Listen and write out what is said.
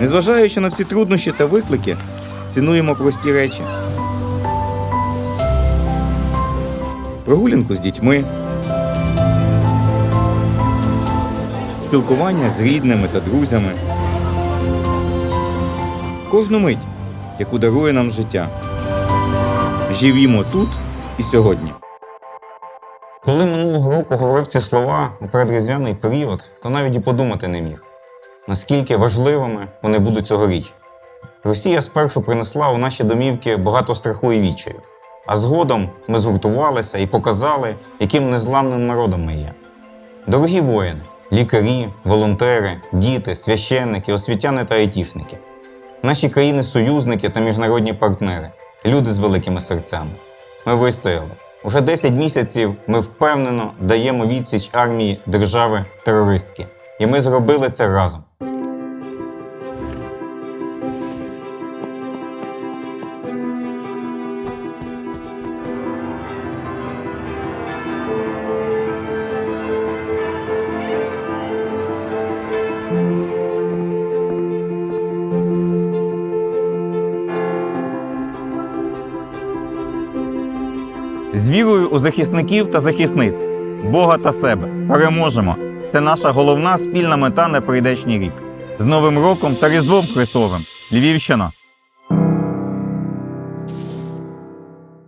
Незважаючи на всі труднощі та виклики, цінуємо прості речі. Прогулянку з дітьми, спілкування з рідними та друзями. Кожну мить, яку дарує нам життя. Живімо тут і сьогодні. Коли минулого року говорив ці слова у передріздвяний період, то навіть і подумати не міг, наскільки важливими вони будуть цьогоріч. Росія спершу принесла у наші домівки багато страху і відчаю, а згодом ми згуртувалися і показали, яким незламним народом ми є. Дорогі воїни, лікарі, волонтери, діти, священники, освітяни та айтішники, наші країни-союзники та міжнародні партнери, люди з великими серцями. Ми вистояли. Уже 10 місяців ми впевнено даємо відсіч армії держави-терористки. І ми зробили це разом. З вірою у захисників та захисниць, Бога та себе. Переможемо! Це наша головна спільна мета на прийдешній рік. З Новим роком та Різдвом Христовим. Львівщина!